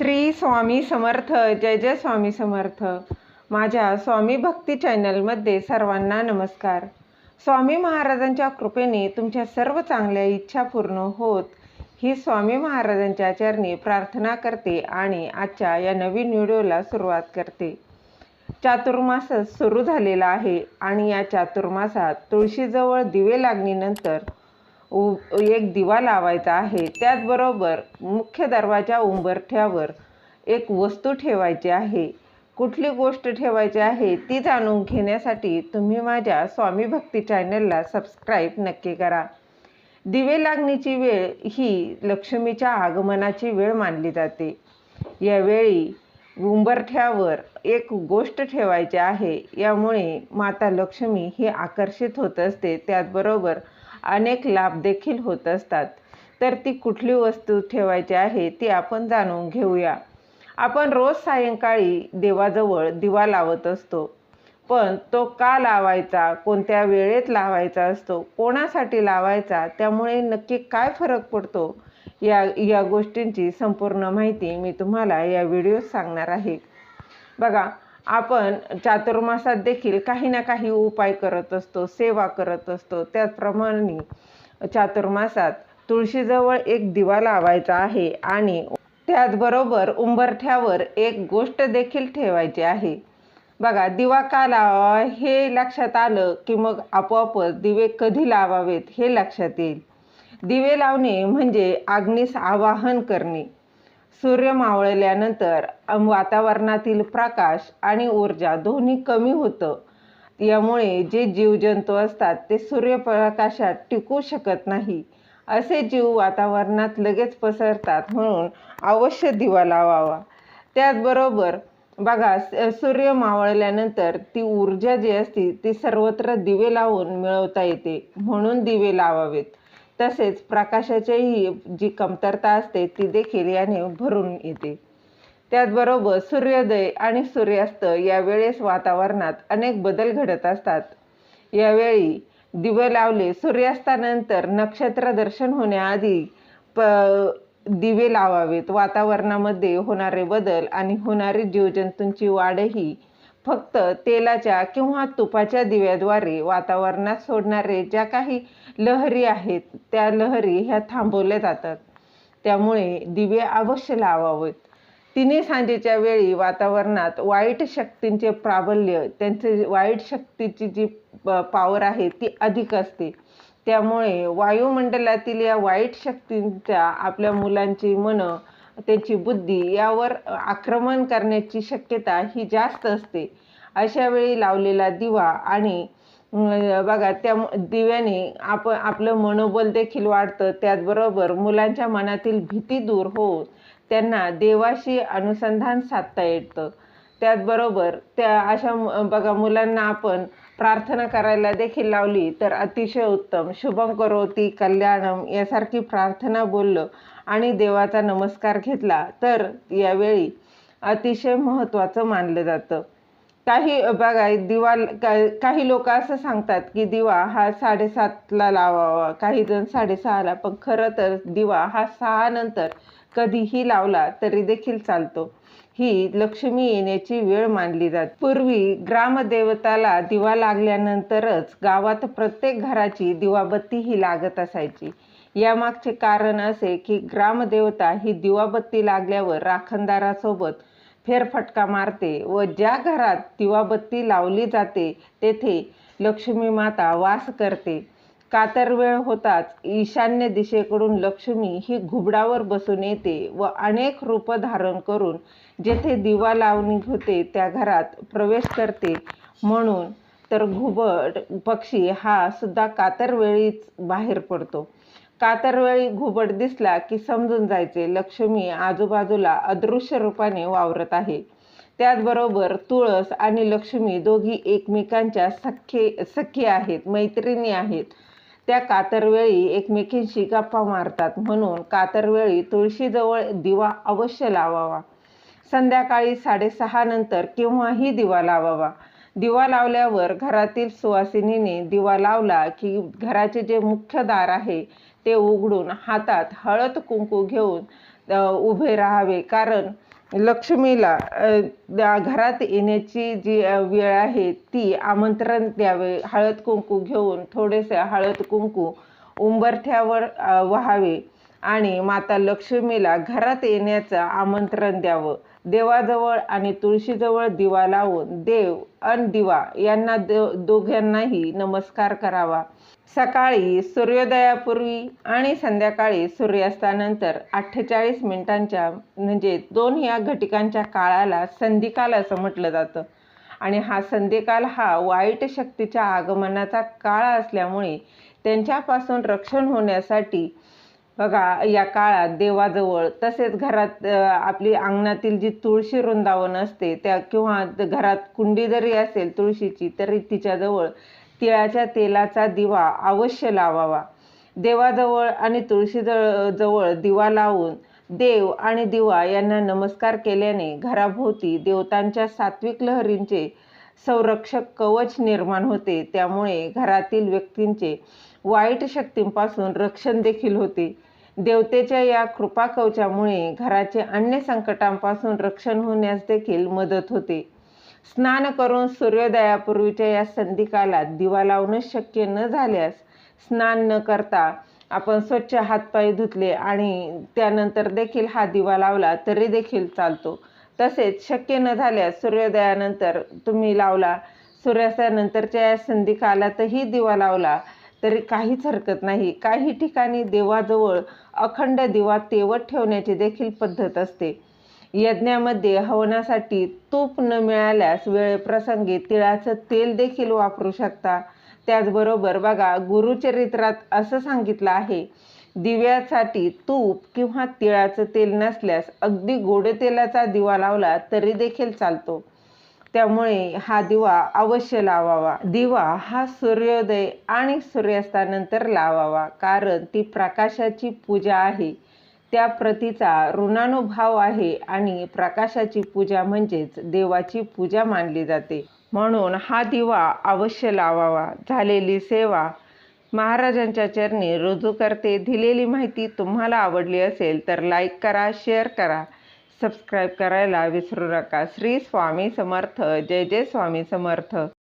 श्री स्वामी समर्थ जय जय स्वामी समर्थ. माझ्या स्वामी भक्ती चॅनलमध्ये सर्वांना नमस्कार. स्वामी महाराजांच्या कृपेने तुमच्या सर्व चांगल्या इच्छा पूर्ण होत ही स्वामी महाराजांच्या चरणी प्रार्थना करते आणि आजच्या या नवीन व्हिडिओला सुरुवात करते. चातुर्मास सुरू झालेला आहे आणि या चातुर्मासात तुळशीजवळ दिवे लागणीनंतर उ- एक दिवा लावायचा आहे. त्याचबरोबर मुख्य दरवाजा उंबरठ्यावर एक वस्तू ठेवायची आहे. कुठली गोष्ट ठेवायची आहे ती जाणून घेण्यासाठी तुम्ही माझ्या स्वामी भक्ती चॅनलला सबस्क्राईब नक्की करा. दिवे लागणीची वेळ ही लक्ष्मीच्या आगमनाची वेळ मानली जाते. यावेळी उंबरठ्यावर एक गोष्ट ठेवायची आहे. यामुळे माता लक्ष्मी ही आकर्षित होत असते. त्याचबरोबर अनेक लाभ देखील होत असतात. तर ती कुठली वस्तू ठेवायची आहे ती आपण जाणून घेऊया. आपण रोज सायंकाळी देवाजवळ दिवा लावत असतो. पण तो का लावायचा कोणत्या वेळेत लावायचा असतो कोणासाठी लावायचा त्यामुळे नक्की काय फरक पडतो या या गोष्टींची संपूर्ण माहिती मी तुम्हाला या व्हिडिओत सांगणार आहे. बघा आपण चातुर्मासात देखील काही ना काही उपाय करत असतो सेवा करत असतो. त्याचप्रमाणे चातुर्मासात तुळशीजवळ एक दिवा लावायचा आहे आणि त्याचबरोबर उंबरठ्यावर एक गोष्ट देखील ठेवायची आहे. बघा दिवा का लावा हे लक्षात आलं की मग आपोआपच दिवे कधी लावावेत हे लक्षात येईल. दिवे लावणे म्हणजे आग्नीस आवाहन करणे. सूर्य मावळल्यानंतर वातावरणातील प्रकाश आणि ऊर्जा दोन्ही कमी होतं. यामुळे जे जीवजंतू असतात ते सूर्यप्रकाशात टिकू शकत नाही. असे जीव वातावरणात लगेच पसरतात म्हणून अवश्य दिवा लावावा. त्याचबरोबर बघा सूर्य मावळल्यानंतर ती ऊर्जा जी असते ती सर्वत्र दिवे लावून मिळवता येते म्हणून दिवे लावावेत. तसेच प्रकाशाचीही जी कमतरता असते ती देखील याने भरून येते. त्याचबरोबर सूर्योदय आणि सूर्यास्त यावेळेस वातावरणात अनेक बदल घडत असतात. यावेळी दिवे लावले सूर्यास्तानंतर नक्षत्र दर्शन होण्याआधी प दिवे लावावेत. वातावरणामध्ये होणारे बदल आणि होणारी जीवजंतूंची वाढही फक्त तेलाच्या किंवा तुपाच्या दिव्याद्वारे वातावरणात सोडणारे ज्या काही लहरी आहेत त्या लहरी ह्या थांबवल्या जातात. त्यामुळे दिवे अवश्य लावावेत. तिन्ही सांजेच्या वेळी वातावरणात वाईट शक्तींचे प्राबल्य त्यांचे वाईट शक्तीची जी पॉवर आहे ती अधिक असते. त्यामुळे वायुमंडलातील या वाईट शक्तींच्या आपल्या मुलांची मनं त्यांची बुद्धी यावर आक्रमण करण्याची शक्यता ही जास्त असते. अशा वेळी लावलेला दिवा आणि बघा त्या दिव्याने आपण आपलं मनोबल देखील वाढतं. त्याचबरोबर मुलांच्या मनातील भीती दूर होऊन त्यांना देवाशी अनुसंधान साधता येतं. त्याचबरोबर त्या अशा बघा मुलांना आपण प्रार्थना करायला देखील लावली तर अतिशय उत्तम. शुभम करोती कल्याणम यासारखी प्रार्थना बोललं आणि देवाचा नमस्कार घेतला तर यावेळी अतिशय महत्त्वाचं मानलं जातं. काही बघा दिवा काही लोक असं सांगतात की दिवा हा साडेसातला लावावा काही जण साडेसहाला पण खरं तर दिवा हा सहा नंतर कधीही लावला तरी देखील चालतो. ही लक्ष्मी येण्याची वेळ मानली जाते. पूर्वी ग्रामदेवताला दिवा लागल्यानंतरच गावात प्रत्येक घराची दिवाबत्ती ही लागत असायची. यामागचे कारण असे की ग्रामदेवता ही दिवाबत्ती लागल्यावर राखणदारासोबत फेरफटका मारते व ज्या घरात दिवाबत्ती लावली जाते तेथे लक्ष्मी माता वास करते. कातरवेळ होताच ईशान्य दिशेकडून लक्ष्मी ही घुबडावर बसून येते व अनेक रूप धारण करून जेथे दिवा लावणी होते त्या घरात प्रवेश करते. म्हणून तर घुबड पक्षी हा सुद्धा कातरवेळीच बाहेर पडतो. कातरवेळी घुबड दिसला की समजून जायचे लक्ष्मी आजूबाजूला अदृश्य रूपाने वावरत आहे. त्याचबरोबर तुळस आणि लक्ष्मी दोघी एकमेकांच्या सख्खे सख्खी आहेत मैत्रिणी आहेत. त्या कातरवेळी एकमेकींशी गप्पा मारतात. म्हणून कातरवेळी तुळशीजवळ दिवा अवश्य लावावा. संध्याकाळी साडेसहा नंतर केव्हाही दिवा लावावा. दिवा लावल्यावर घरातील सुवासिनीने दिवा लावला की घराचे जे मुख्य दार आहे ते उघडून हातात हळद कुंकू घेऊन उभे राहावे. कारण लक्ष्मीला घरात येण्याची जी वेळ आहे ती आमंत्रण द्यावे. हळद कुंकू घेऊन थोडेसे हळद कुंकू उंबरठ्यावर व्हावे आणि माता लक्ष्मीला घरात येण्याचं आमंत्रण द्यावं. देवाजवळ आणि तुळशीजवळ दिवा लावून देव अन दिवा यांना दो दोघांनाही नमस्कार करावा. सकाळी सूर्योदयापूर्वी आणि संध्याकाळी सूर्यास्तानंतर अठ्ठेचाळीस मिनिटांच्या म्हणजे दोन या घटिकांच्या काळाला संधिकाल असं म्हटलं जातं. आणि हा संधिकाल हा वाईट शक्तीच्या आगमनाचा काळ असल्यामुळे त्यांच्यापासून रक्षण होण्यासाठी बघा या काळात देवाजवळ तसेच घरात आपली अंगणातील जी तुळशी वृंदावन असते त्या किंवा घरात कुंडी जरी असेल तुळशीची तरी तिच्याजवळ तिळाच्या तेलाचा दिवा अवश्य लावावा. देवाजवळ आणि तुळशीजवळ जवळ दिवा लावून देव आणि दिवा यांना नमस्कार केल्याने घराभोवती देवतांच्या सात्विक लहरींचे संरक्षक कवच निर्माण होते. त्यामुळे घरातील व्यक्तींचे वाईट शक्तींपासून रक्षण देखील होते. देवतेच्या या कृपा कवचामुळे घराचे अन्य संकटांपासून रक्षण होण्यास देखील मदत होते. स्नान करून सूर्योदयापूर्वीच्या या संधिकालात दिवा लावणं शक्य न झाल्यास स्नान न करता आपण स्वच्छ हातपाय धुतले आणि त्यानंतर देखील हा दिवा लावला तरी देखील चालतो. तसेच शक्य न झाल्यास सूर्योदयानंतर तुम्ही लावला सूर्यास्तानंतरच्या या संधिकालातही दिवा लावला तरी काहीच हरकत नाही. काही ठिकाणी देवाजवळ अखंड दिवा तेवत ठेवण्याची देखील पद्धत असते. यज्ञामध्ये हवनासाठी तूप न मिळाल्यास वेळेप्रसंगी तिळाचं तेल देखील वापरू शकता. त्याचबरोबर बघा गुरुचरित्रात असं सांगितलं आहे दिव्यासाठी तूप किंवा तिळाचं तेल नसल्यास अगदी गोड तेलाचा दिवा लावला तरी देखील चालतो. त्यामुळे हा दिवा अवश्य लावावा. दिवा हा सूर्योदय आणि सूर्यास्तानंतर लावावा कारण ती प्रकाशाची पूजा आहे. त्या प्रतीचा ऋणानुभाव आहे आणि प्रकाशाची पूजा म्हणजेच देवाची पूजा मानली जाते. म्हणून हा दिवा अवश्य लावावा. झालेली सेवा महाराजांच्या चरणी रुजू करते. दिलेली माहिती तुम्हाला आवडली असेल तर लाईक करा शेअर करा. सबस्क्राईब करायला विसरू नका. श्री स्वामी समर्थ. जय जय स्वामी समर्थ.